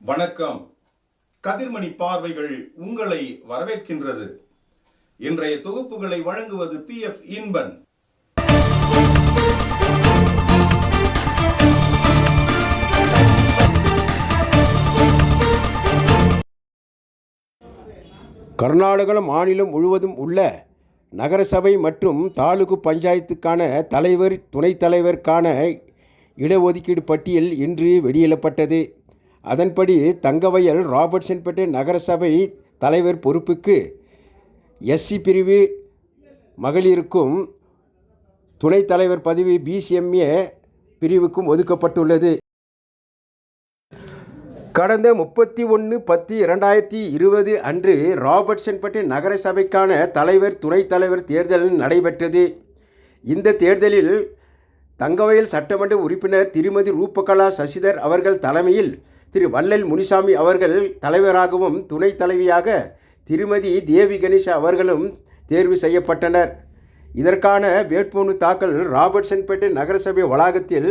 வணக்கம். கதிர்மணி பார்வைகள் உங்களை வரவேற்கின்றது. இன்றைய தொகுப்புகளை வழங்குவது பி. எஃப். இன்பன். கர்நாடக மாநிலம் முழுவதும் உள்ள நகரசபை மற்றும் தாலுகு பஞ்சாயத்துக்கான தலைவர் துணைத் தலைவருக்கான இடஒதுக்கீடு பட்டியல் இன்று வெளியிடப்பட்டது. அதன்படி தங்கவயல் ராபர்ட்சன்பேட்டை நகரசபை தலைவர் பொறுப்புக்கு எஸ்சி பிரிவு மகளிருக்கும் துணைத் தலைவர் பதவி பிசிஎம்ஏ பிரிவுக்கும் ஒதுக்கப்பட்டுள்ளது. கடந்த முப்பத்தி ஒன்று பத்து இரண்டாயிரத்தி இருபது அன்று ராபர்ட்சன்பேட்டை நகர சபைக்கான தலைவர் துணைத் தலைவர் தேர்தல் நடைபெற்றது. இந்த தேர்தலில் தங்கவயல் சட்டமன்ற உறுப்பினர் திருமதி ரூபகலா சசிதர் அவர்கள் தலைமையில் திரு வள்ளல் முனிசாமி அவர்கள் தலைவராகவும் துணைத் தலைவியாக திருமதி தேவி கணேஷ் அவர்களும் தேர்வு செய்யப்பட்டனர். இதற்கான வேட்புமனு தாக்கல் ராபர்ட்சன்பேட்டை நகரசபை வளாகத்தில்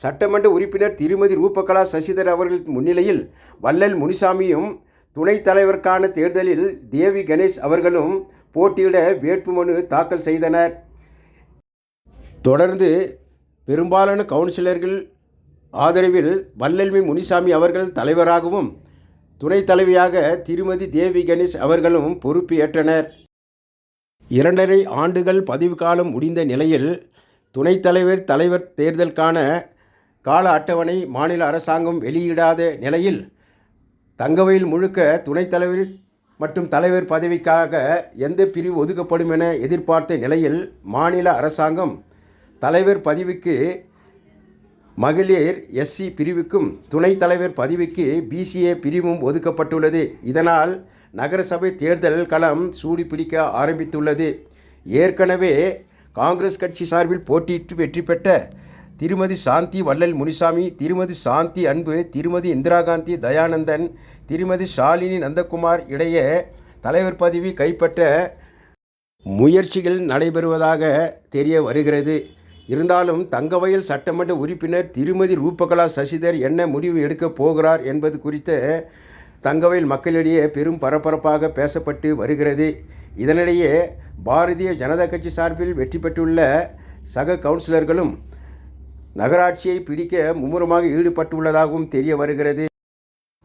சட்டமன்ற உறுப்பினர் திருமதி ரூபகலா சசிதர் அவர்கள் முன்னிலையில் வள்ளல் முனிசாமியும் துணைத் தலைவருக்கான தேர்தலில் தேவி கணேஷ் அவர்களும் போட்டியிட வேட்புமனு தாக்கல் செய்தனர். தொடர்ந்து பெரும்பாலான கவுன்சிலர்கள் ஆதரவில் வல்லல்மி முனிசாமி அவர்கள் தலைவராகவும் துணைத் தலைவியாக திருமதி தேவி கணேஷ் அவர்களும் பொறுப்பு ஏற்றனர். இரண்டரை ஆண்டுகள் பதவிக்காலம் முடிந்த நிலையில் துணைத் தலைவர் தலைவர் தேர்தலுக்கான கால அட்டவணை மாநில அரசாங்கம் வெளியிடாத நிலையில் தங்கவையில் முழுக்க துணைத் தலைவர் மற்றும் தலைவர் பதவிக்காக எந்த பிரிவு ஒதுக்கப்படும் என எதிர்பார்த்த நிலையில் மாநில அரசாங்கம் தலைவர் பதவிக்கு மகளிர் எஸ்சி பிரிவுக்கும் துணைத் தலைவர் பதவிக்கு பிசிஏ பிரிவும் ஒதுக்கப்பட்டுள்ளது. இதனால் நகரசபை தேர்தல் களம் சூடு பிடிக்க ஆரம்பித்துள்ளது. ஏற்கனவே காங்கிரஸ் கட்சி சார்பில் போட்டியிட்டு வெற்றி பெற்ற திருமதி சாந்தி வள்ளல் முனிசாமி திருமதி சாந்தி அன்பு திருமதி இந்திரா காந்தி தயானந்தன் திருமதி ஷாலினி நந்தகுமார் இடையே தலைவர் பதவி கைப்பற்ற முயற்சிகள் நடைபெறுவதாக தெரிய வருகிறது. இருந்தாலும் தங்கவயல் சட்டமன்ற உறுப்பினர் திருமதி ரூபகலா சசிதர் என்ன முடிவு எடுக்கப் போகிறார் என்பது குறித்து தங்கவயல் மக்களிடையே பெரும் பரபரப்பாக பேசப்பட்டு வருகிறது. இதனிடையே பாரதிய ஜனதா கட்சி சார்பில் வெற்றி பெற்றுள்ள சக கவுன்சிலர்களும் நகராட்சியை பிடிக்க மும்முரமாக ஈடுபட்டுள்ளதாகவும் தெரிய வருகிறது.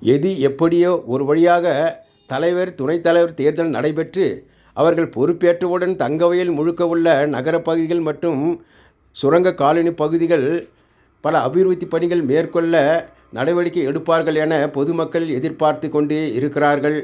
எது எப்படியோ ஒரு வழியாக தலைவர் துணைத் தலைவர் தேர்தல் நடைபெற்று அவர்கள் பொறுப்பேற்றவுடன் தங்கவயல் முழுக்க உள்ள நகரப்பகுதிகள் மற்றும் சுரங்க காலனி பகுதிகள் பல அபிவிருத்தி பணிகள் மேற்கொள்ள நடவடிக்கை எடுப்பார்கள் என பொதுமக்கள் எதிர்பார்த்து கொண்டு இருக்கிறார்கள்.